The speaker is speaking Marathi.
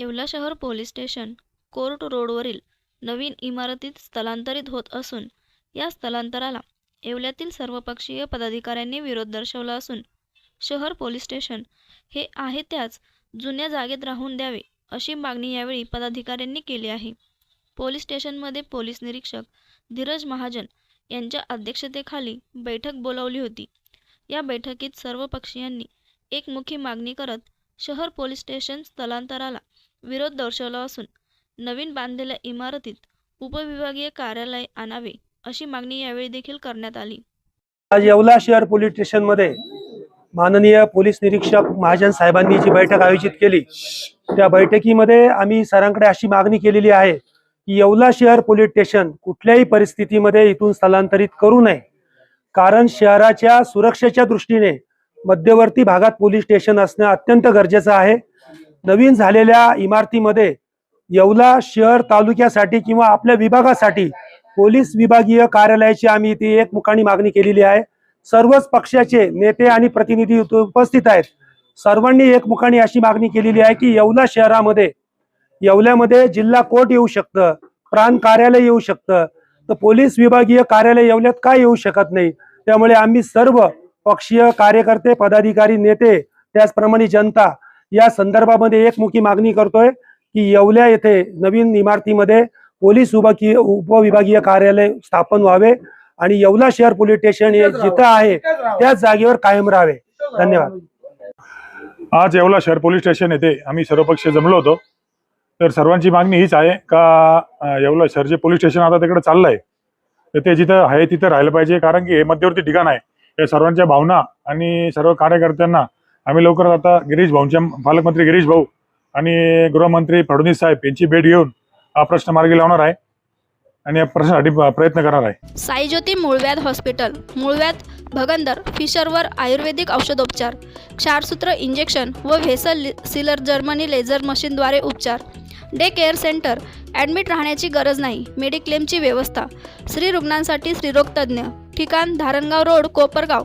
येवला शहर पोलीस स्टेशन कोर्ट रोडवरील नवीन इमारतीत स्थलांतरित होत असून या स्थलांतराला येवल्यातील सर्वपक्षीय पदाधिकाऱ्यांनी विरोध दर्शवला असून शहर पोलीस स्टेशन हे आहे त्याच जुन्या जागेत राहून द्यावे अशी मागणी यावेळी पदाधिकाऱ्यांनी केली आहे. पोलीस स्टेशनमध्ये पोलीस निरीक्षक धीरज महाजन यांच्या अध्यक्षतेखाली बैठक बोलावली होती. या बैठकीत सर्व पक्षीयांनी एकमुखी मागणी करत शहर पोलीस स्टेशन स्थलांतराला विरोध दर्शवला असून नवीन बांधलेल्या इमारतीत उपविभागीय कार्यालय आणावे अशी मागणी यावेळी देखील करण्यात आली. आज येवला शहर पोलीस स्टेशनमध्ये माननीय पोलीस निरीक्षक महाजन साहेबांनी जी बैठक आयोजित केली त्या बैठकीमध्ये आम्ही सरांकडे अशी मागणी केलेली आहे की येवला शहर पोलीस स्टेशन कुठल्याही परिस्थितीमध्ये इथून स्थलांतरित करू नये. कारण शहराच्या सुरक्षेच्या दृष्टीने मध्यवर्ती भागात पोलीस स्टेशन असणं अत्यंत गरजेचं आहे. नवीन झालेल्या इमारतीमध्ये येवला शहर तालुक्यासाठी किंवा आपल्या विभागासाठी पोलीस विभागीय कार्यालयाची आम्ही इथे एक मुखाणी मागणी केलेली आहे. सर्वच पक्षाचे नेते आणि प्रतिनिधी उपस्थित आहेत. सर्वांनी एकमुखाने अशी मागणी केलेली आहे की येवला शहरामध्ये येवल्यामध्ये जिल्हा कोर्ट येऊ शकतं प्रांत कार्यालय येऊ शकतं. तर पोलीस विभागीय कार्यालय येवल्यात काय येऊ शकत नाही? त्यामुळे आम्ही सर्व पक्षीय कार्यकर्ते पदाधिकारी नेते त्याचप्रमाणे जनता या संदर्भामध्ये एकमुखी मागणी करतोय की येवल्या येथे नवीन इमारतीमध्ये पोलीस विभागीय उपविभागीय कार्यालय स्थापन व्हावे आणि येवला शहर पोलीस स्टेशन हे जिथं आहे त्याच जागेवर कायम राहावे. धन्यवाद. आज येवला शहर पोलीस स्टेशन येथे आम्ही सर्वपक्ष जमलो होतो. तर सर्वांची मागणी हीच आहे का येवला शहर जे पोलीस स्टेशन आता तिकडे चाललंय तर ते जिथं आहे तिथं राहिलं पाहिजे कारण की हे मध्यवर्ती ठिकाण आहे. या सर्वांच्या भावना आणि सर्व कार्यकर्त्यांना आम्ही लवकरच आता गिरीश भाऊंच्या पालकमंत्री गिरीश भाऊ आणि गृहमंत्री फडणवीस साहेब यांची भेट घेऊन हा प्रश्न मार्गी लावणार आहे आणि या प्रश्नासाठी प्रयत्न करणार आहे. साईज्योती मूळव्याध हॉस्पिटल मूळव्याध भगंदर फिशरवर आयुर्वेदिक औषधोपचार क्षारसूत्र इंजेक्शन व व्हेसल सिलर जर्मनी लेझर मशीनद्वारे उपचार. डे केअर सेंटर ॲडमिट राहण्याची गरज नाही मेडिक्लेमची व्यवस्था. स्त्री रुग्णांसाठी श्रीरोगतज्ञ ठिकाण धारणगाव रोड कोपरगाव.